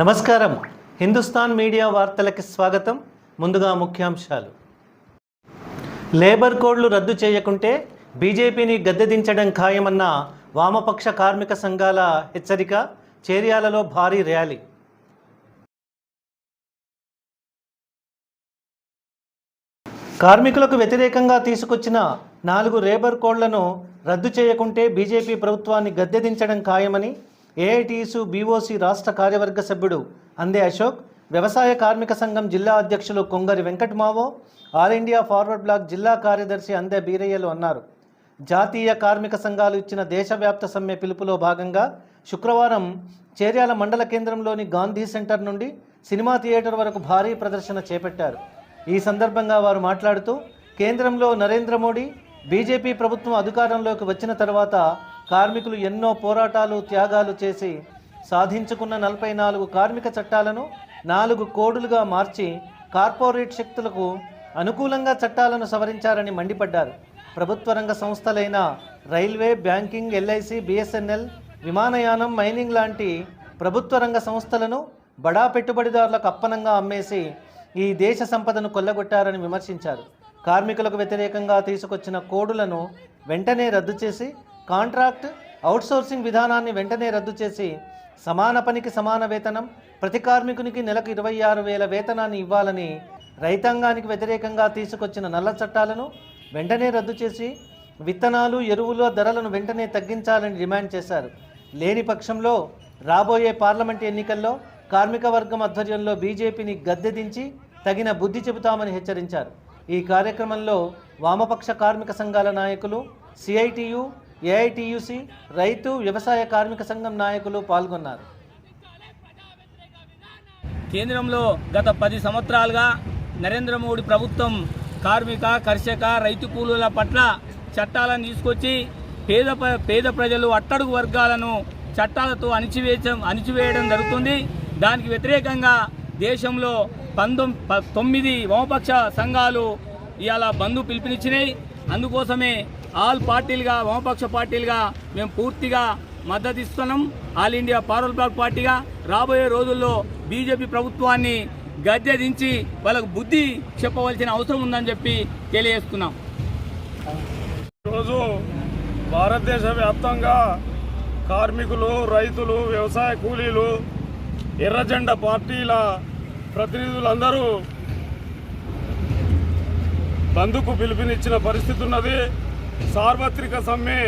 నమస్కారం. హిందుస్థాన్ మీడియా వార్తలకి స్వాగతం. ముందుగా ముఖ్యాంశాలు. లేబర్ కోడ్లు రద్దు చేయకుంటే బీజేపీని గద్దెదించడం ఖాయమన్న వామపక్ష కార్మిక సంఘాల హెచ్చరిక చేర్యాలలో భారీ ర్యాలీ. కార్మికులకు వ్యతిరేకంగా తీసుకొచ్చిన నాలుగు లేబర్ కోడ్లను రద్దు చేయకుంటే బీజేపీ ప్రభుత్వాన్ని గద్దెదించడం ఖాయమని ఏఐటీసు బీఓసి రాష్ట్ర కార్యవర్గ సభ్యుడు అందే అశోక్ వ్యవసాయ కార్మిక సంఘం జిల్లా అధ్యక్షులు Kongari Venkatamao all India forward bloc జిల్లా కార్యదర్శి అందే బీరయ్యలు అన్నారు. జాతీయ కార్మిక సంఘాలు ఇచ్చిన దేశవ్యాప్త సమ్మె పిలుపులో భాగంగా శుక్రవారం చేర్యాల మండల కేంద్రంలోని గాంధీ సెంటర్ నుండి సినిమా థియేటర్ వరకు భారీ ప్రదర్శన చేపట్టారు. ఈ సందర్భంగా వారు మాట్లాడుతూ కేంద్రంలో నరేంద్ర మోడీ బీజేపీ ప్రభుత్వం అధికారంలోకి వచ్చిన తర్వాత కార్మికులు ఎన్నో పోరాటాలు త్యాగాలు చేసి సాధించుకున్న నలభై నాలుగు కార్మిక చట్టాలను నాలుగు కోడులుగా మార్చి కార్పొరేట్ శక్తులకు అనుకూలంగా చట్టాలను సవరించారని మండిపడ్డారు. ప్రభుత్వ రంగ సంస్థలైన రైల్వే బ్యాంకింగ్ ఎల్ఐసి బిఎస్ఎన్ఎల్ విమానయానం మైనింగ్ లాంటి ప్రభుత్వ రంగ సంస్థలను బడా పెట్టుబడిదారులకు అప్పనంగా అమ్మేసి ఈ దేశ సంపదను కొల్లగొట్టారని విమర్శించారు. కార్మికులకు వ్యతిరేకంగా తీసుకొచ్చిన కోడులను వెంటనే రద్దు చేసి కాంట్రాక్ట్ అవుట్సోర్సింగ్ విధానాన్ని వెంటనే రద్దు చేసి సమాన పనికి సమాన వేతనం ప్రతి కార్మికునికి నెలకు ఇరవై ఆరు వేల వేతనాన్ని ఇవ్వాలని రైతాంగానికి వ్యతిరేకంగా తీసుకొచ్చిన నల్ల చట్టాలను వెంటనే రద్దు చేసి విత్తనాలు ఎరువుల ధరలను వెంటనే తగ్గించాలని డిమాండ్ చేశారు. లేని పక్షంలో రాబోయే పార్లమెంట్ ఎన్నికల్లో కార్మిక వర్గం ఆధ్వర్యంలో బీజేపీని గద్దెదించి తగిన బుద్ధి చెబుతామని హెచ్చరించారు. ఈ కార్యక్రమంలో వామపక్ష కార్మిక సంఘాల నాయకులు సిఐటియు ఏఐటియుసి రైతు వ్యవసాయ కార్మిక సంఘం నాయకులు పాల్గొన్నారు. కేంద్రంలో గత పది సంవత్సరాలుగా నరేంద్ర మోడీ ప్రభుత్వం కార్మిక కర్షక రైతు కూలీల పట్ల చట్టాలను తీసుకొచ్చి పేద పేద ప్రజలు అట్టడుగు వర్గాలను చట్టాలతో అణిచివేయడం అణిచివేయడం జరుగుతుంది. దానికి వ్యతిరేకంగా దేశంలో పంతొమ్ ప- తొమ్మిది వామపక్ష సంఘాలు ఇవాళ బంధు పిలుపునిచ్చినాయి. అందుకోసమే ఆల్ పార్టీలుగా వామపక్ష పార్టీలుగా మేము పూర్తిగా మద్దతు ఇస్తున్నాం. ఆల్ ఇండియా పార్వల్ బ్లాక్ పార్టీగా రాబోయే రోజుల్లో బీజేపీ ప్రభుత్వాన్ని గద్దె దించి వాళ్ళకు బుద్ధి చెప్పవలసిన అవసరం ఉందని చెప్పి తెలియజేస్తున్నాం. ఈరోజు భారతదేశ వ్యాప్తంగా కార్మికులు రైతులు వ్యవసాయ కూలీలు ఎర్రజెండ పార్టీల ప్రతినిధులందరూ బంధుకు పిలుపునిచ్చిన పరిస్థితి ఉన్నది. సార్వత్రిక సమ్మె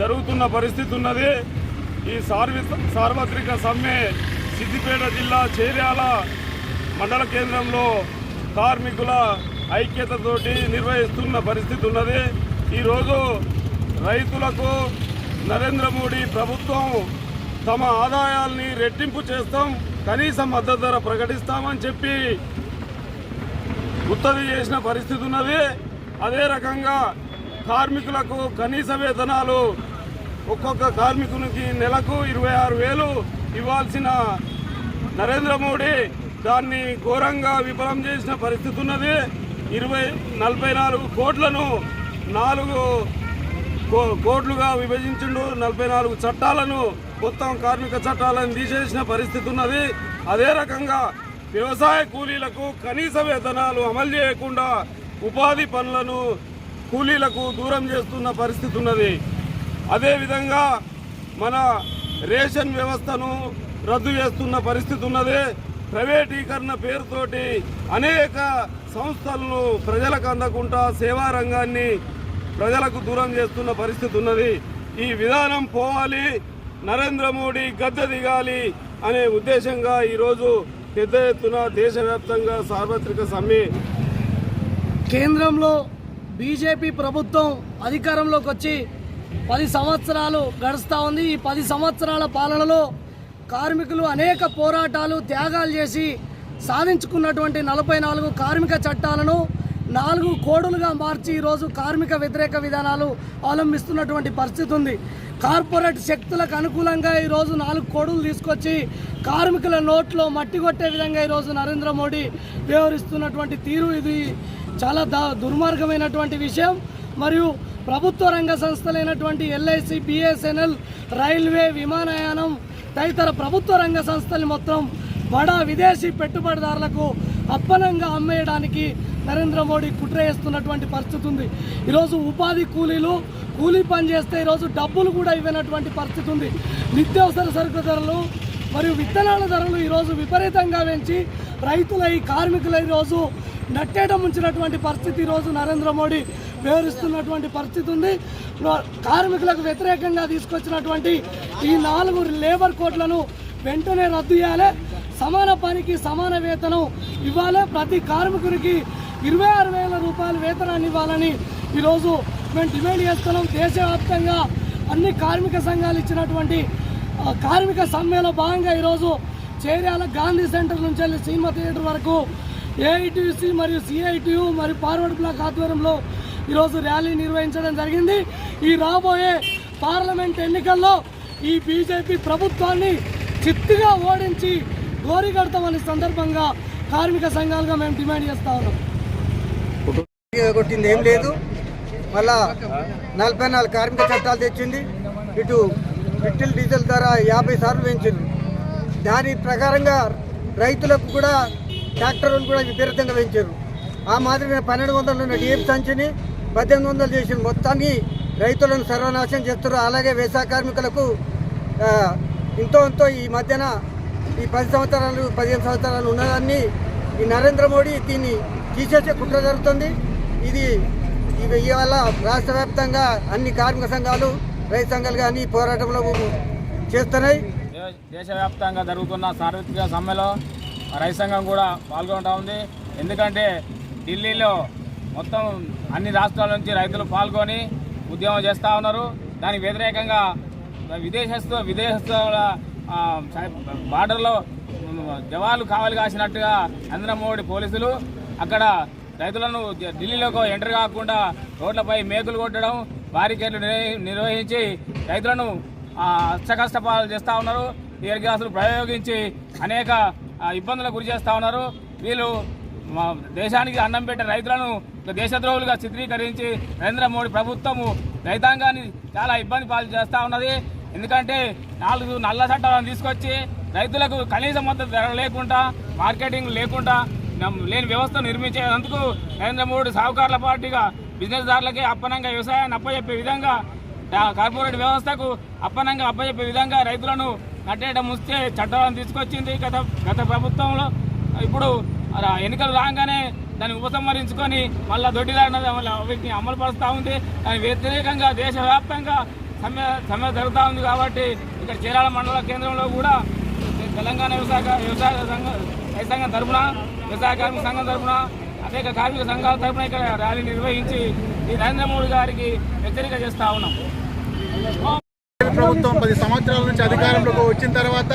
జరుగుతున్న పరిస్థితి ఉన్నది. ఈ సార్వి సార్వత్రిక సమ్మె సిద్దిపేట జిల్లా చేర్యాల మండల కేంద్రంలో కార్మికుల ఐక్యతతోటి నిర్వహిస్తున్న పరిస్థితి ఉన్నది. ఈరోజు రైతులకు నరేంద్ర మోడీ ప్రభుత్వం తమ ఆదాయాల్ని రెట్టింపు చేస్తాం కనీస మద్దతు ధర ప్రకటిస్తామని చెప్పి ఉత్తర్వు చేసిన పరిస్థితి ఉన్నది. అదే రకంగా కార్మికులకు కనీస వేతనాలు ఒక్కొక్క కార్మికునికి నెలకు ఇరవై ఆరు వేలు ఇవ్వాల్సిన నరేంద్ర మోడీ దాన్ని ఘోరంగా విఫలం చేసిన పరిస్థితి ఉన్నది. ఇరవై నలభై నాలుగు కోట్లను నాలుగు కో- కోట్లుగా విభజించిండు. నలభై నాలుగు చట్టాలను మొత్తం కార్మిక చట్టాలను తీసేసిన పరిస్థితి ఉన్నది. అదే రకంగా వ్యవసాయ కూలీలకు కనీస వేతనాలు అమలు చేయకుండా ఉపాధి పనులను కూలీలకు దూరం చేస్తున్న పరిస్థితి ఉన్నది. అదేవిధంగా మన రేషన్ వ్యవస్థను రద్దు చేస్తున్న పరిస్థితి ఉన్నది. ప్రైవేటీకరణ పేరుతోటి అనేక సంస్థలను ప్రజలకు అందకుండా సేవా రంగాన్ని ప్రజలకు దూరం చేస్తున్న పరిస్థితి ఉన్నది. ఈ విధానం పోవాలి నరేంద్ర మోడీ గద్దె దిగాలి అనే ఉద్దేశంగా ఈరోజు పెద్ద ఎత్తున దేశవ్యాప్తంగా సార్వత్రిక సమ్మె. కేంద్రంలో బీజేపీ ప్రభుత్వం అధికారంలోకి వచ్చి పది సంవత్సరాలు గడుస్తూ ఉంది. ఈ పది సంవత్సరాల పాలనలో కార్మికులు అనేక పోరాటాలు త్యాగాలు చేసి సాధించుకున్నటువంటి నలభై నాలుగు కార్మిక చట్టాలను నాలుగు కోడులుగా మార్చి ఈరోజు కార్మిక వ్యతిరేక విధానాలు అవలంబిస్తున్నటువంటి పరిస్థితి ఉంది. కార్పొరేట్ శక్తులకు అనుకూలంగా ఈరోజు నాలుగు కోడులు తీసుకొచ్చి కార్మికుల నోట్లో మట్టి కొట్టే విధంగా ఈరోజు నరేంద్ర మోడీ వ్యవహరిస్తున్నటువంటి తీరు ఇది. చాలా ద దుర్మార్గమైనటువంటి విషయం. మరియు ప్రభుత్వ రంగ సంస్థలైనటువంటి ఎల్ఐసి బిఎస్ఎన్ఎల్ రైల్వే విమానయానం తదితర ప్రభుత్వ రంగ సంస్థలు మొత్తం బడా విదేశీ పెట్టుబడిదారులకు అప్పనంగా అమ్మేయడానికి నరేంద్ర మోడీ కుట్ర చేస్తున్నటువంటి పరిస్థితి ఉంది. ఈరోజు ఉపాధి కూలీలు కూలీ పని చేస్తే ఈరోజు డబ్బులు కూడా ఇవ్వనటువంటి పరిస్థితి ఉంది. నిత్యావసర సరుకు ధరలు మరియు విత్తనాల ధరలు ఈరోజు విపరీతంగా పెంచి రైతుల ఈ కార్మికుల ఈరోజు నట్టేట ముంచినటువంటి పరిస్థితి ఈరోజు నరేంద్ర మోడీ వివరిస్తున్నటువంటి పరిస్థితి ఉంది. కార్మికులకు వ్యతిరేకంగా తీసుకొచ్చినటువంటి ఈ నాలుగు లేబర్ కోడ్లను వెంటనే రద్దు చేయాలి. సమాన పనికి సమాన వేతనం ఇవ్వాలి. ప్రతి కార్మికునికి ఇరవై ఆరు వేల రూపాయల వేతనాన్ని ఇవ్వాలని ఈరోజు మేము డిమాండ్ చేస్తున్నాం. దేశవ్యాప్తంగా అన్ని కార్మిక సంఘాలు ఇచ్చినటువంటి కార్మిక సమ్మెలో భాగంగా ఈరోజు చేర్యాల గాంధీ సెంటర్ నుంచి వెళ్ళి సినిమా థియేటర్ వరకు ఏఐటీసీ మరియు సిఐటియు మరియు ఫార్వర్డ్ బ్లాక్ ఆధ్వర్యంలో ఈరోజు ర్యాలీ నిర్వహించడం జరిగింది. ఈ రాబోయే పార్లమెంట్ ఎన్నికల్లో ఈ బీజేపీ ప్రభుత్వాన్ని చిత్తుగా ఓడించి గోరి కడతామనే సందర్భంగా కార్మిక సంఘాలుగా మేము డిమాండ్ చేస్తా ఉన్నాం. కొట్టింది ఏం లేదు. మళ్ళా నలభై నాలుగు కార్మిక చట్టాలు తెచ్చింది. ఇటు పెట్రోల్ డీజిల్ ధర యాభై సార్లు పెంచింది. దాని ప్రకారంగా రైతులకు కూడా ట్రాక్టర్లను కూడా విపరీతంగా పెంచారు. ఆ మాదిరిగా పన్నెండు వందలు ఉన్న డిఎఫ్ సంచిని పద్దెనిమిది వందలు చేసిన మొత్తాన్ని రైతులను సర్వనాశనం చేస్తారు అలాగే వ్యవసాయ కార్మికులకు ఎంతో ఇంతో ఈ మధ్యన ఈ పది సంవత్సరాలు పదిహేను సంవత్సరాలు ఉన్నదాన్ని ఈ నరేంద్ర మోడీ దీన్ని తీసేసే కుట్ర జరుగుతుంది. ఇది ఇవాళ రాష్ట్ర వ్యాప్తంగా అన్ని కార్మిక సంఘాలు రైతు సంఘాలు కానీ పోరాటంలో చేస్తున్నాయి. దేశవ్యాప్తంగా జరుగుతున్న సార్వత్రిక సమ్మెలో రైతు సంఘం కూడా పాల్గొంటా ఉంది. ఎందుకంటే ఢిల్లీలో మొత్తం అన్ని రాష్ట్రాల నుంచి రైతులు పాల్గొని ఉద్యమం చేస్తూ ఉన్నారు. దానికి వ్యతిరేకంగా విదేశస్తు విదేశస్తుల బార్డర్లో జవాలు కావలి కాసినట్టుగా నరేంద్ర మోడీ పోలీసులు అక్కడ రైతులను ఢిల్లీలోకి ఎంటర్ కాకుండా రోడ్లపై మేకులు కొట్టడం బారికేడ్లు నిర్వహించి రైతులను అష్ట అష్టకష్టపాలు చేస్తూ ఉన్నారు. టీఆర్ గ్యాసులు ప్రయోగించి అనేక ఇబ్బందులకు గురి చేస్తూ ఉన్నారు. వీళ్ళు మా దేశానికి అన్నం పెట్టే రైతులను దేశద్రోహులుగా చిత్రీకరించి నరేంద్ర మోడీ ప్రభుత్వము రైతాంగాన్ని చాలా ఇబ్బంది పాలు చేస్తూ ఉన్నది. ఎందుకంటే నాలుగు నల్ల చట్టాలను తీసుకొచ్చి రైతులకు కనీస మద్దతు ధర లేకుండా మార్కెటింగ్ లేకుండా లేని వ్యవస్థ నిర్మించేందుకు నరేంద్ర మోడీ సాహుకారుల పార్టీగా బిజినెస్దారులకే అప్పనంగా వ్యవసాయాన్ని అప్పచెప్పే విధంగా కార్పొరేట్ వ్యవస్థకు అప్పనంగా అప్పచెప్పే విధంగా రైతులను కట్టేయడం ముస్తే చట్టాలను తీసుకొచ్చింది గత గత ప్రభుత్వంలో. ఇప్పుడు ఎన్నికలు రాగానే దాన్ని ఉపసంహరించుకొని మళ్ళీ దొడ్డిలాడిన వీటిని అమలు పరుస్తూ ఉంది. దాని వ్యతిరేకంగా దేశవ్యాప్తంగా సమ్మె సమ్మె జరుగుతూ ఉంది కాబట్టి ఇక్కడ చీరాల మండల కేంద్రంలో కూడా తెలంగాణ వ్యవసాయ వ్యవసాయ సంఘం రైతు సంఘం తరపున వ్యవసాయ కార్మిక సంఘం తరపున అనేక కార్మిక సంఘాల తరపున ఇక్కడ ర్యాలీ నిర్వహించి ఈ నరేంద్ర మోడీ గారికి హెచ్చరిక చేస్తా ఉన్నాం. ప్రభుత్వం పది సంవత్సరాల నుంచి అధికారంలోకి వచ్చిన తర్వాత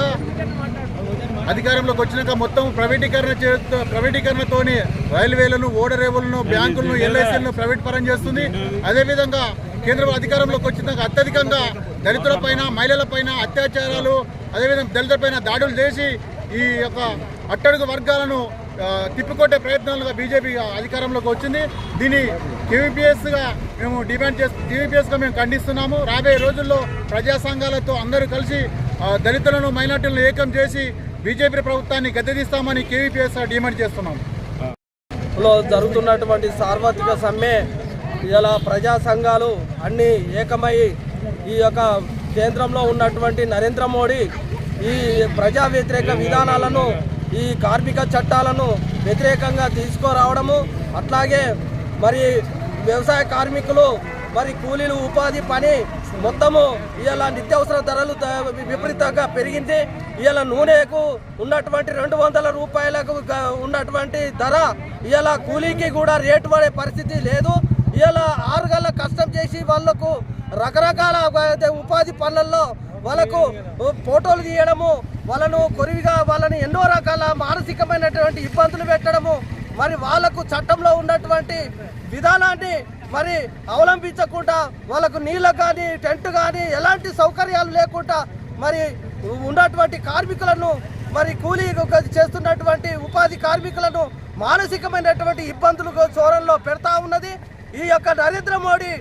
అధికారంలోకి వచ్చినాక మొత్తం ప్రైవేటీకరణ చేస్తూ ప్రైవేటీకరణతోని రైల్వేలను ఓడరేవులను బ్యాంకులను ఎల్ఐసీలను ప్రైవేట్ పరం చేస్తుంది. అదేవిధంగా కేంద్రం అధికారంలోకి వచ్చినాక అత్యధికంగా దళితులపైన మహిళలపైన అత్యాచారాలు అదేవిధంగా దళితులపైన దాడులు చేసి ఈ యొక్క అట్టడుగు వర్గాలను తిప్పికొట్టే ప్రయత్నాలుగా బీజేపీ అధికారంలోకి వచ్చింది. దీన్ని కేవీపీఎస్గా మేము డిమాండ్ చేస్తూ టీవీపీఎస్గా మేము ఖండిస్తున్నాము. రాబోయే రోజుల్లో ప్రజా సంఘాలతో అందరూ కలిసి ఆ, దళితులను మైనార్టీలను ఏకం చేసి బీజేపీ ప్రభుత్వాన్ని గద్దెదిస్తామని కేవీపీఎస్ డిమాండ్ చేస్తున్నాము లో జరుగుతున్నటువంటి సార్వత్రిక సమ్మె ఇలా ప్రజా సంఘాలు అన్నీ ఏకమై ఈ యొక్క కేంద్రంలో ఉన్నటువంటి నరేంద్ర మోడీ ఈ ప్రజా వ్యతిరేక విధానాలను ఈ కార్మిక చట్టాలను వ్యతిరేకంగా తీసుకురావడము అట్లాగే మరి వ్యవసాయ కార్మికులు మరి కూలీలు ఉపాధి పని మొత్తము ఇలా నిత్యావసర ధరలు విపరీతంగా పెరిగింది. ఇలా నూనెకు ఉన్నటువంటి రెండు వందల రూపాయలకు ఉన్నటువంటి ధర ఇలా కూలీకి కూడా రేటు పడే పరిస్థితి లేదు. ఇలా ఆరు కష్టం చేసి వాళ్ళకు రకరకాల ఉపాధి పనులలో వాళ్ళకు ఫోటోలు తీయడము వాళ్ళను కొరివిగా వాళ్ళని ఎన్నో రకాల మానసికమైనటువంటి ఇబ్బందులు పెట్టడము మరి వాళ్ళకు చట్టంలో ఉన్నటువంటి విధానాన్ని మరి అవలంబించకుండా వాళ్ళకు నీళ్ళ కానీ టెంట్ కానీ ఎలాంటి సౌకర్యాలు లేకుండా మరి ఉన్నటువంటి కార్మికులను మరి కూలీ చేస్తున్నటువంటి ఉపాధి కార్మికులను మానసికమైనటువంటి ఇబ్బందులు చోరంలో పెడతా ఉన్నది. ఈ యొక్క నరేంద్ర మోడీ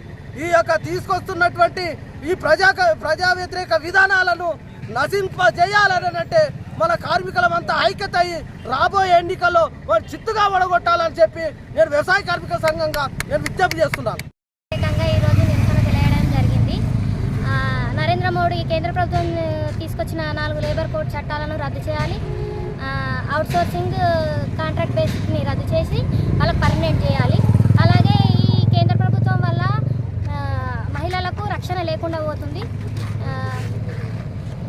ఈ యొక్క తీసుకొస్తున్నటువంటి ఈ ప్రజా ప్రజా వ్యతిరేక విధానాలను నశింపజేయాలనంటే మన కార్మికులమంతా ఐక్యత అయ్యి రాబోయే ఎన్నికల్లో వారు చిత్తుగా ఒడగొట్టాలని చెప్పి నేను వ్యవసాయ కార్మిక సంఘంగా నేను విజ్ఞప్తి చేస్తున్నాను. తెలియడం జరిగింది. నరేంద్ర మోడీ కేంద్ర ప్రభుత్వం తీసుకొచ్చిన నాలుగు లేబర్ కోడ్ చట్టాలను రద్దు చేయాలి. అవుట్సోర్సింగ్ కాంట్రాక్ట్ బేసిక్ని రద్దు చేసి వాళ్ళకి పర్మనెంట్ చేయాలి అలాగే ఈ కేంద్ర ప్రభుత్వం వల్ల ఆ, మహిళలకు రక్షణ లేకుండా పోతుంది ఆ,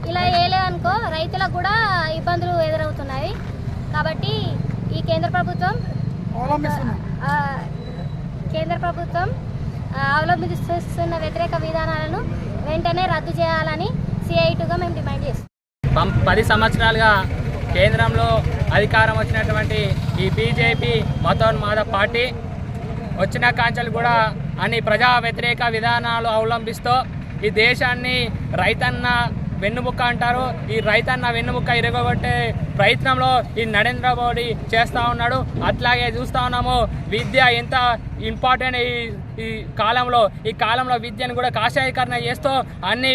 ఇలా అనుకో రైతులకు కూడా ఇబ్బందులు ఎదురవుతున్నాయి. కాబట్టి ఈ కేంద్ర ప్రభుత్వం కేంద్ర ప్రభుత్వం అవలంబిస్తున్న వ్యతిరేక విధానాలను వెంటనే రద్దు చేయాలని సిఐటుగా మేము డిమాండ్ చేస్తాం పం- పది సంవత్సరాలుగా కేంద్రంలో అధికారం వచ్చినటువంటి ఈ బీజేపీ మతోన్మాద పార్టీ వచ్చిన కాంచెలు కూడా అన్ని ప్రజా వ్యతిరేక విధానాలు అవలంబిస్తూ ఈ దేశాన్ని రైతన్న వెన్నుముక్క అంటారు. ఈ రైతన్న వెన్నుముక్క ఇరగొట్టే ప్రయత్నంలో ఈ నరేంద్ర మోడీ చేస్తూ ఉన్నాడు. అట్లాగే చూస్తూ ఉన్నాము విద్య ఎంత ఇంపార్టెంట్ ఈ ఈ కాలంలో ఈ కాలంలో విద్యను కూడా కాషాయీకరణ చేస్తూ అన్ని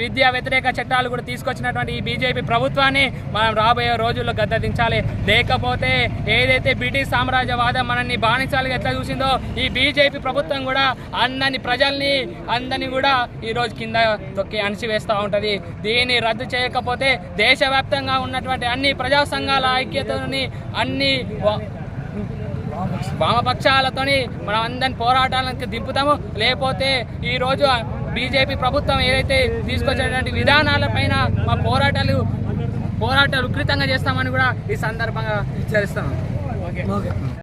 విద్యా వ్యతిరేక చట్టాలు కూడా తీసుకొచ్చినటువంటి ఈ బీజేపీ ప్రభుత్వాన్ని మనం రాబోయే రోజుల్లో గద్దదించాలి లేకపోతే ఏదైతే బ్రిటిష్ సామ్రాజ్యవాదం మనల్ని బానిసాలుగా ఎట్లా చూసిందో ఈ బీజేపీ ప్రభుత్వం కూడా అందరిని ప్రజల్ని అందరిని కూడా ఈరోజు కింద తొక్కి అణిచివేస్తూ ఉంటుంది. దీన్ని రద్దు చేయకపోతే దేశవ్యాప్తంగా ఉన్నటువంటి అన్ని ప్రజా సంఘాల ఐక్యతని అన్ని వామపక్షాలతోని మనం అందరిని పోరాటాలకు దింపుతాము. లేకపోతే ఈ రోజు బీజేపీ ప్రభుత్వం ఏదైతే తీసుకొచ్చినటువంటి విధానాలపైన మా పోరాటాలు పోరాటాలు ఉకృతంగా చేస్తామని కూడా ఈ సందర్భంగా హెచ్చరిస్తాము